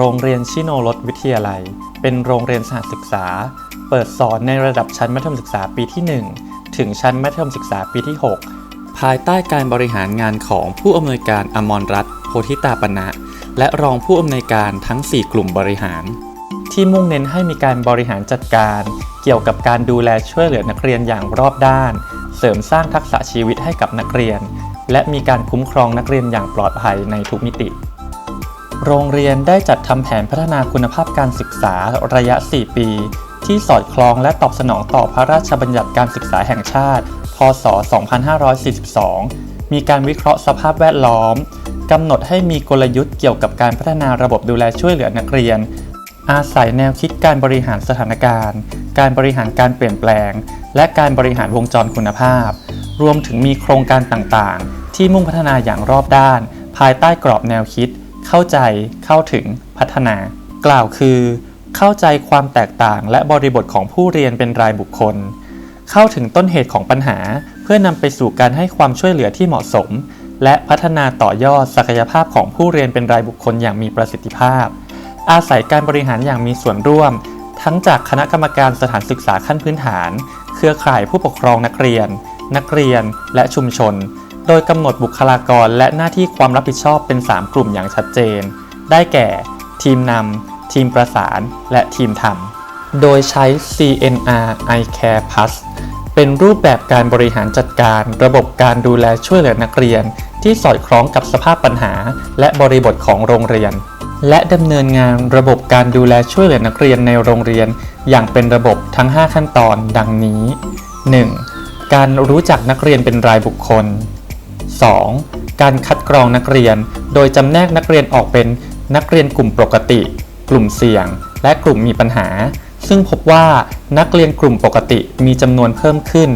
โรงเรียนชิโนรสวิทยาลัย เป็นโรงเรียนสถานศึกษา เปิดสอนในระดับชั้นมัธยมศึกษาปีที่ 1 ถึงชั้นมัธยมศึกษาปีที่ 6 ภายใต้การบริหารงานของผู้อำนวยการอมรรัตน์โพธิตาปณะและรองผู้อำนวยการทั้ง 4 กลุ่มบริหาร ที่มุ่งเน้นให้มีการบริหารจัดการ เกี่ยวกับการดูแลช่วยเหลือนักเรียนอย่างรอบด้าน เสริมสร้างทักษะชีวิตให้กับนักเรียน และมีการคุ้มครองนักเรียนอย่างปลอดภัยในทุกมิติ โรงเรียนได้จัดทำแผนพัฒนาคุณภาพการศึกษาระยะ 4 ปี ที่สอดคล้องและตอบสนองต่อพระราชบัญญัติการศึกษาแห่งชาติ พศ 2542 มีการวิเคราะห์สภาพแวดล้อมกำหนดให้มีกลยุทธ์เกี่ยวกับการพัฒนาระบบดูแลช่วยเหลือนักเรียน อาศัยแนวคิดการบริหารสถานการณ์ การบริหารการเปลี่ยนแปลง และการบริหารวงจรคุณภาพ รวมถึงมีโครงการต่างๆ ที่มุ่งพัฒนาอย่างรอบด้าน ภายใต้กรอบแนวคิด เข้าใจ เข้าถึง พัฒนา กล่าวคือ เข้าใจความแตกต่างและบริบทของผู้เรียนเป็นรายบุคคล เข้าถึงต้นเหตุของปัญหา เพื่อนำไปสู่การให้ความช่วยเหลือที่เหมาะสม และพัฒนาต่อยอดศักยภาพของผู้เรียนเป็นรายบุคคลอย่างมีประสิทธิภาพ อาศัยการบริหารอย่างมีส่วนร่วม ทั้งจากคณะกรรมการสถานศึกษาขั้นพื้นฐาน เครือข่ายผู้ปกครองนักเรียน นักเรียน และชุมชน โดยกำหนดบุคลากรและหน้าที่ความรับผิดชอบเป็น 3 กลุ่มอย่างชัดเจน ได้แก่ ทีมนำทีมประสานและทีมทำโดยใช้ CNR iCare Plus เป็นรูปแบบการบริหารจัดการ ระบบการดูแลช่วยเหลือนักเรียน ที่สอดคล้องกับสภาพปัญหา และบริบทของโรงเรียน และดำเนินงานระบบการดูแลช่วยเหลือนักเรียนในโรงเรียน อย่างเป็นระบบทั้ง 5 ขั้นตอน ดังนี้ 1. การรู้จักนักเรียนเป็นรายบุคคล 2. การคัดกรองนักเรียน โดยจำแนกนักเรียนออกเป็นนักเรียนกลุ่มปกติ กลุ่มเสี่ยง และกลุ่มมีปัญหา ซึ่งพบว่านักเรียนกลุ่มปกติมีจำนวนเพิ่มขึ้น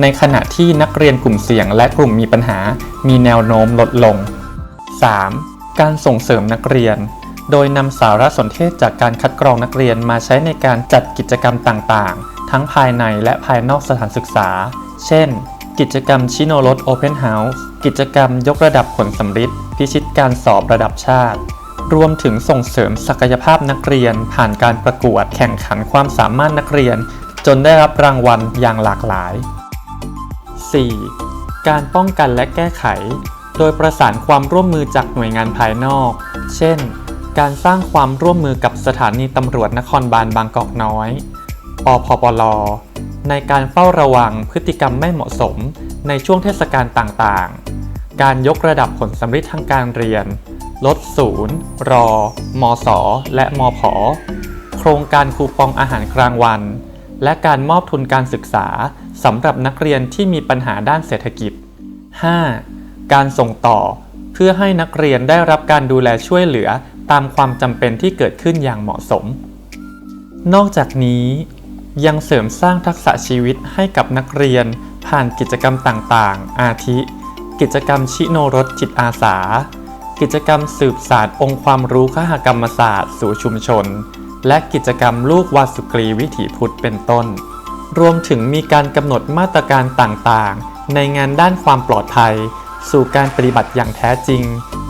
ในขณะที่นักเรียนกลุ่มเสี่ยง และกลุ่มมีปัญหา มีแนวโน้มลดลง 3. การส่งเสริมนักเรียน โดยนำสารสนเทศจากการคัดกรองนักเรียนมาใช้ในการจัดกิจกรรมต่างๆ ทั้งภายในและภายนอกสถานศึกษา เช่น กิจกรรมชิโนรสโอเพนเฮาส์กิจกรรมยกระดับผลสำฤทธิ์พิชิตการสอบระดับชาติ รวมถึงส่งเสริมศักยภาพนักเรียน ผ่านการประกวดแข่งขันความสามารถนักเรียน จนได้รับรางวัลอย่างหลากหลาย 4. การป้องกันและแก้ไข โดยประสานความร่วมมือจากหน่วยงานภายนอก เช่น การสร้างความร่วมมือกับสถานีตำรวจนครบาลบางกอกน้อย ปพปล ในการเฝ้าระวังพฤติกรรมไม่เหมาะสมในช่วงเทศกาลต่างๆ การยกระดับผลสำฤทธิ์ทางการเรียน ลดศูนย์ รอ มส และมผ โครงการคูปองอาหารกลางวัน และการมอบทุนการศึกษาสำหรับนักเรียนที่มีปัญหาด้านเศรษฐกิจ 5. การส่งต่อ เพื่อให้นักเรียนได้รับการดูแลช่วยเหลือตามความจำเป็นที่เกิดขึ้นอย่างเหมาะสม นอกจากนี้ ยังเสริมสร้างทักษะชีวิตให้กับนักเรียน ผ่านกิจกรรมต่างๆ อาทิ กิจกรรมชิโนรสจิตอาสา กิจกรรมสืบสารองค์ความรู้คหกรรมศาสตร์ สู่ชุมชน และกิจกรรมลูกวาสุกรีวิถีพุทธเป็นต้น รวมถึงมีการกำหนดมาตรการต่างๆ ในงานด้านความปลอดภัย สู่การปฏิบัติอย่างแท้จริง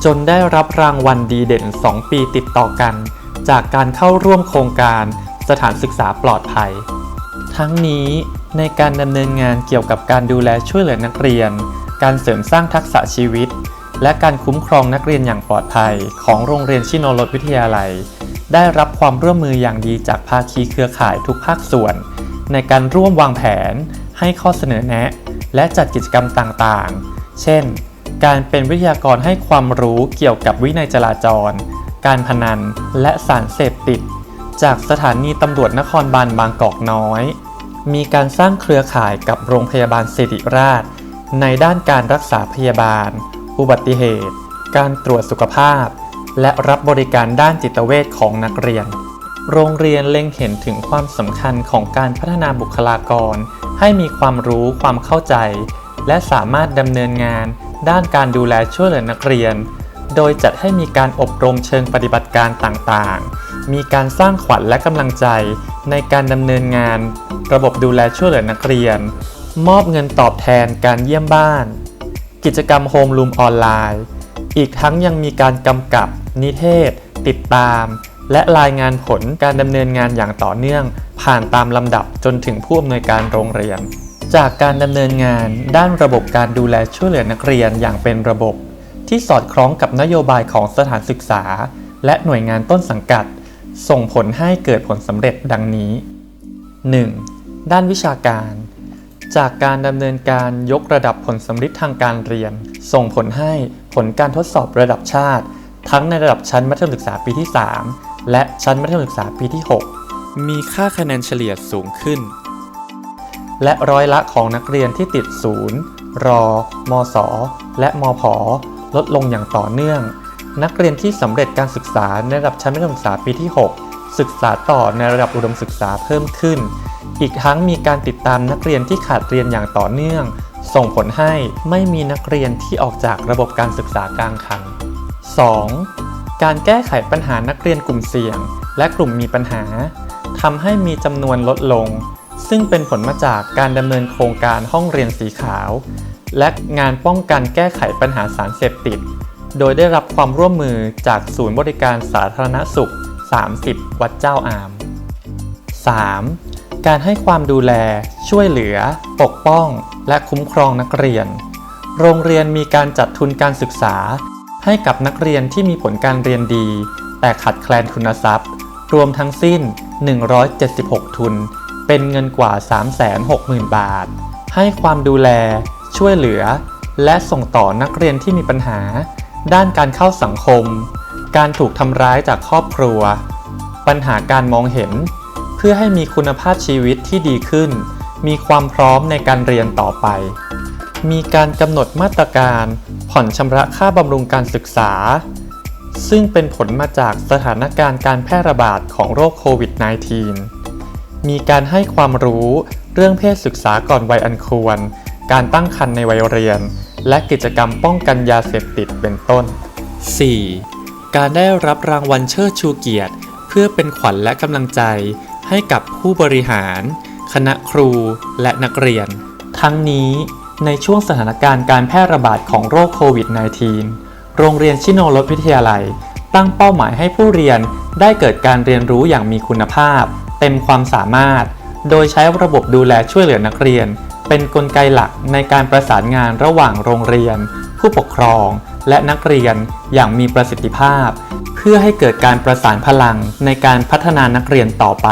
จนได้รับรางวัลดีเด่น 2 ปีติดต่อกัน จากการเข้าร่วมโครงการ สถานศึกษาปลอดภัย ทั้งนี้ในการดำเนินงานเกี่ยวกับการดูแลช่วยเหลือนักเรียน การเสริมสร้างทักษะชีวิต และการคุ้มครองนักเรียนอย่างปลอดภัย ของโรงเรียนชิโนรสวิทยาลัย ได้รับความร่วมมืออย่างดีจากภาคีเครือข่ายทุกภาคส่วน ในการร่วมวางแผน ให้ข้อเสนอแนะ และจัดกิจกรรมต่างๆ เช่น การเป็นวิทยากรให้ความรู้เกี่ยวกับวินัยจราจร การพนัน และสารเสพติด จากสถานีตำรวจนครบาลบางกอกน้อย มีการสร้างเครือข่ายกับโรงพยาบาลสิริราช ในด้านการรักษาพยาบาล อุบัติเหตุ การตรวจสุขภาพ และรับบริการด้านจิตเวชของนักเรียน โรงเรียนเล็งเห็นถึงความสำคัญของการพัฒนาบุคลากร ให้มีความรู้ความเข้าใจ และสามารถดำเนินงานด้านการดูแลช่วยเหลือนักเรียน โดยจัดให้มีการอบรมเชิงปฏิบัติการต่างๆ มีการสร้างขวัญและกำลังใจในการดำเนินงาน ระบบดูแลช่วยเหลือนักเรียน มอบเงินตอบแทนการเยี่ยมบ้าน กิจกรรมโฮมรูมออนไลน์ อีกทั้งยังมีการกำกับ นิเทศ ติดตาม และรายงานผลการดำเนินงานอย่างต่อเนื่อง ผ่านตามลำดับจนถึงผู้อำนวยการโรงเรียน จากการดำเนินงานด้านระบบการดูแลช่วยเหลือนักเรียนอย่างเป็นระบบ ที่สอดคล้องกับนโยบายของสถานศึกษา และหน่วยงานต้นสังกัด ส่งผลให้เกิดผลสำเร็จดังนี้ 1. ด้านวิชาการ จากการดำเนินการยกระดับผลสำฤทธิ์ทางการเรียน ส่งผลให้ผลการทดสอบระดับชาติ ทั้งในระดับชั้นมัธยมศึกษาปีที่ 3 และชั้นมัธยมศึกษาปีที่ 6 มีค่าคะแนนเฉลี่ยสูงขึ้น และร้อยละของนักเรียนที่ติดศูนย์รอ มศ และมพลดลงอย่างต่อเนื่อง นักเรียนที่สำเร็จการศึกษาในระดับชั้นมัธยมศึกษาปีที่ 6 ศึกษาต่อในระดับอุดมศึกษาเพิ่มขึ้น อีกทั้งมีการติดตามนักเรียนที่ขาดเรียนอย่างต่อเนื่อง ส่งผลให้ไม่มีนักเรียนที่ออกจากระบบการศึกษากลางคัน 2. การแก้ไขปัญหานักเรียนกลุ่มเสี่ยง และกลุ่มมีปัญหาทำให้มีจำนวนลดลง ซึ่งเป็นผลมาจากการดำเนินโครงการห้องเรียนสีขาว และงานป้องกันแก้ไขปัญหาสารเสพติด โดยได้รับความร่วมมือจากศูนย์บริการสาธารณสุข 30 วัดเจ้าอาม 3. การให้ความดูแล ช่วยเหลือ ปกป้อง และคุ้มครองนักเรียน โรงเรียนมีการจัดทุนการศึกษา ให้กับนักเรียนที่มีผลการเรียนดี แต่ขาดแคลนทุนทรัพย์ รวมทั้งสิ้น 176 ทุน เป็นเงินกว่า 360,000 บาท ให้ความดูแล ช่วยเหลือ และส่งต่อนักเรียนที่มีปัญหา ด้านการเข้าสังคม การถูกทำร้ายจากครอบครัว ปัญหาการมองเห็น เพื่อให้มีคุณภาพชีวิตที่ดีขึ้น มีความพร้อมในการเรียนต่อไป มีการกำหนดมาตรการผ่อนชำระค่าบำรุงการศึกษา ซึ่งเป็นผลมาจากสถานการณ์การแพร่ระบาดของโรคโควิด -19 มีการให้ความรู้เรื่องเพศศึกษาก่อนวัยอันควร การตั้งครรภ์ในวัยเรียน และกิจกรรมป้องกันยาเสพติดเป็นต้น 4. การได้รับรางวัลเชิดชูเกียรติ เพื่อเป็นขวัญและกำลังใจ ให้กับผู้บริหาร คณะครูและนักเรียน ทั้งนี้ในช่วงสถานการณ์การแพร่ระบาดของโรคโควิด -19 โรงเรียนชิโนรสวิทยาลัย ตั้งเป้าหมายให้ผู้เรียนได้เกิดการเรียนรู้อย่างมีคุณภาพ เต็มความสามารถ โดยใช้ระบบดูแลช่วยเหลือนักเรียน เป็นนกลไกหลักในการประสานงานระหว่างโรงเรียน ผู้ปกครอง และนักเรียนอย่างมีประสิทธิภาพ เพื่อให้เกิดการประสานพลังในการพัฒนานักเรียนต่อไป